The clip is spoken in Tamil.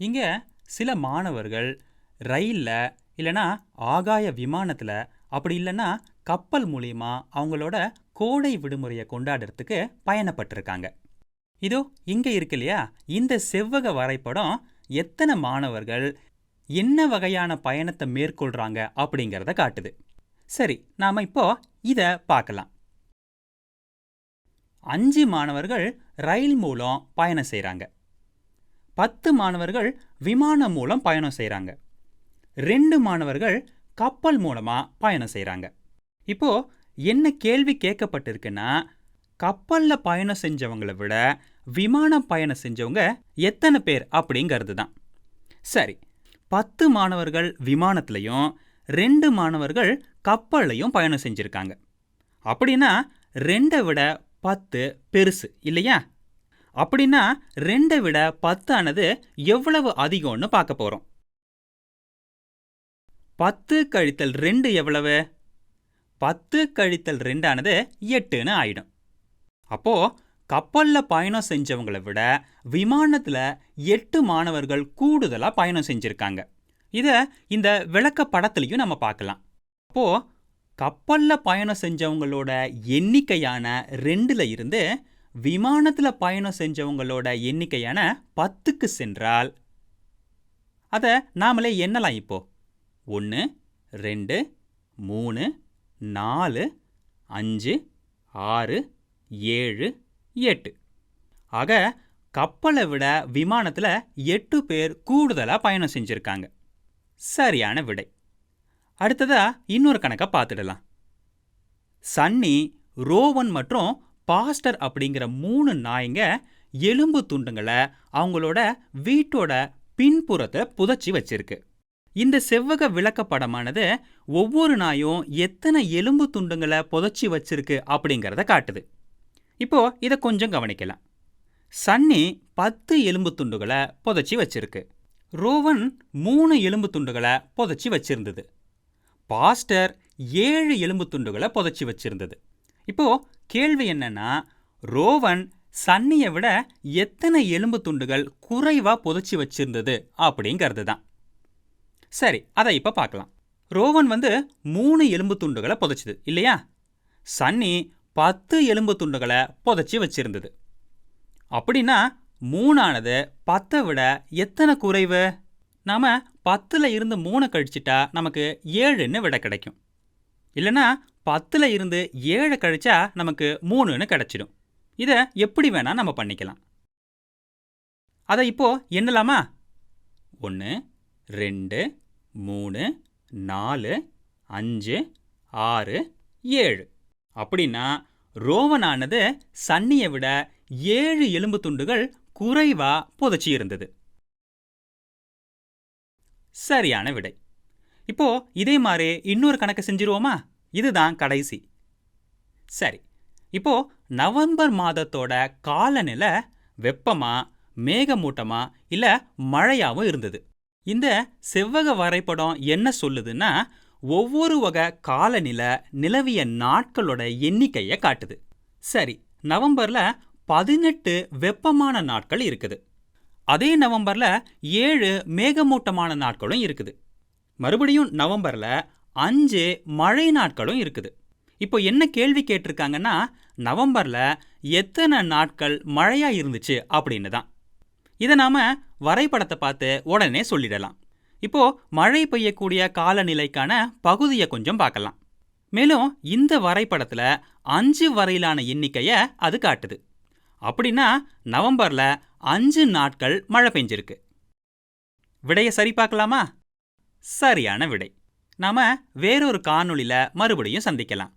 இங்க சில மாணவர்கள் ரயில்ல இல்லனா ஆகாய விமானத்துல அப்படி இல்லைன்னா கப்பல் மூலியமா அவங்களோட கோடை விடுமுறைய கொண்டாடுறதுக்கு பயணப்பட்டிருக்காங்க. இதோ இங்க இருக்கு இல்லையா இந்த செவ்வக வரைபடம் எத்தனை மாணவர்கள் என்ன வகையான பயணத்தை மேற்கொள்றாங்க அப்படிங்கறத காட்டுது. சரி நாம இப்போ இத பார்க்கலாம். அஞ்சு மாணவர்கள் ரயில் மூலம் பயணம் செய்கிறாங்க பத்து மாணவர்கள் விமானம் மூலம் பயணம் செய்கிறாங்க ரெண்டு மாணவர்கள் கப்பல் மூலமாக பயணம் செய்கிறாங்க இப்போ என்ன கேள்வி கேட்கப்பட்டிருக்குன்னா கப்பலில் பயணம் செஞ்சவங்களை விட விமானம் பயணம் செஞ்சவங்க எத்தனை பேர் அப்படிங்கிறது தான். சரி பத்து மாணவர்கள் விமானத்துலையும் ரெண்டு மாணவர்கள் கப்பல்லையும் பயணம் செஞ்சுருக்காங்க அப்படின்னா ரெண்டை விட பத்து பெருசு இல்லையா? அப்படின்னா ரெண்டை விட பத்தானது எவ்வளவு அதிகம்னு பார்க்க போறோம். பத்து கழித்தல் ரெண்டு எவ்வளவு? பத்து கழித்தல் ரெண்டானது எட்டுன்னு ஆயிடும். அப்போ கப்பலில் பயணம் செஞ்சவங்களை விட விமானத்தில் எட்டு மாணவர்கள் கூடுதலாக பயணம் செஞ்சுருக்காங்க இதை இந்த விளக்க படத்துலையும் நம்ம பார்க்கலாம். அப்போது கப்பலில் பயணம் செஞ்சவங்களோட எண்ணிக்கையான ரெண்டில் இருந்து விமானத்துல பயணம் செஞ்சவங்களோட எண்ணிக்கையான பத்துக்கு சென்றால் அத நாமளே எண்ணலாம் இப்போ. ஒன்று ரெண்டு மூணு நாலு அஞ்சு ஆறு ஏழு எட்டு ஆக கப்பலை விட விமானத்துல எட்டு பேர் கூடுதலா பயணம் செஞ்சிருக்காங்க. சரியான விடை. அடுத்ததா இன்னொரு கணக்கை பார்த்துடலாம். சன்னி ரோவன் மற்றும் பாஸ்டர் அப்படிங்கிற மூணு நாய்ங்க எலும்பு துண்டுங்களை அவங்களோட வீட்டோட பின்புறத்தை புதைச்சி வச்சிருக்கு. இந்த செவ்வக விளக்கப்படமானது ஒவ்வொரு நாயும் எத்தனை எலும்பு துண்டுங்களை புதைச்சி வச்சிருக்கு அப்படிங்கறத காட்டுது. இப்போ இத கொஞ்சம் கவனிக்கலாம். சன்னி பத்து எலும்பு துண்டுகளை புதைச்சி வச்சிருக்கு. ரோவன் மூணு எலும்பு துண்டுகளை புதைச்சி வச்சிருந்தது. பாஸ்டர் ஏழு எலும்பு துண்டுகளை புதைச்சி வச்சிருந்தது. இப்போ கேள்வி என்னன்னா ரோவன் சன்னியை விட எத்தனை எலும்பு துண்டுகள் குறைவா புதைச்சி வச்சிருந்தது அப்படிங்கிறது தான். சரி அதை இப்போ பார்க்கலாம். ரோவன் வந்து மூணு எலும்பு துண்டுகளை புதைச்சது இல்லையா? சன்னி பத்து எலும்பு துண்டுகளை புதைச்சி வச்சிருந்தது. அப்படின்னா மூணானது பத்தை விட எத்தனை குறைவு? நாம பத்துல இருந்து மூணை கழிச்சிட்டா நமக்கு ஏழுன்னு விட கிடைக்கும். இல்லனா பத்துல இருந்து ஏழை கழிச்சா நமக்கு மூணுன்னு கிடைச்சிடும். இத எப்படி வேணா நம்ம பண்ணிக்கலாம். அதை இப்போ எண்ணலாமா? ஒன்று ரெண்டு மூணு நாலு அஞ்சு ஆறு ஏழு அப்படின்னா ரோவனானது சன்னியை விட ஏழு எலும்பு துண்டுகள் குறைவா புதைச்சி இருந்தது. சரியான விடை. இப்போ இதே மாதிரி இன்னொரு கணக்கு செஞ்சிருவோமா? இதுதான் கடைசி. சரி இப்போ நவம்பர் மாதத்தோட காலநிலை வெப்பமா மேகமூட்டமா இல்ல மழையாவும் இருந்தது. இந்த செவ்வக வரைபடம் என்ன சொல்லுதுன்னா ஒவ்வொரு வகை காலநிலை நிலவிய நாட்களோட எண்ணிக்கையை காட்டுது. சரி நவம்பர்ல பதினெட்டு வெப்பமான நாட்கள் இருக்குது. அதே நவம்பர்ல ஏழு மேகமூட்டமான நாட்களும் இருக்குது. மறுபடியும் நவம்பர்ல அஞ்சு மழை நாட்களும் இருக்குது. இப்போ என்ன கேள்வி கேட்டிருக்காங்கன்னா நவம்பர்ல எத்தனை நாட்கள் மழையா இருந்துச்சு அப்படின்னு தான். இதை நாம வரைபடத்தை பார்த்து உடனே சொல்லிடலாம். இப்போ மழை பெய்யக்கூடிய காலநிலைக்கான பகுதியை கொஞ்சம் பார்க்கலாம். மேலும் இந்த வரைபடத்துல அஞ்சு வரையிலான எண்ணிக்கையை அது காட்டுது. அப்படின்னா நவம்பர்ல அஞ்சு நாட்கள் மழை பெஞ்சிருக்கு. விடைய சரி பார்க்கலாமா? சரியான விடை. நாம வேறொரு காணொளியில மறுபடியும் சந்திக்கலாம்.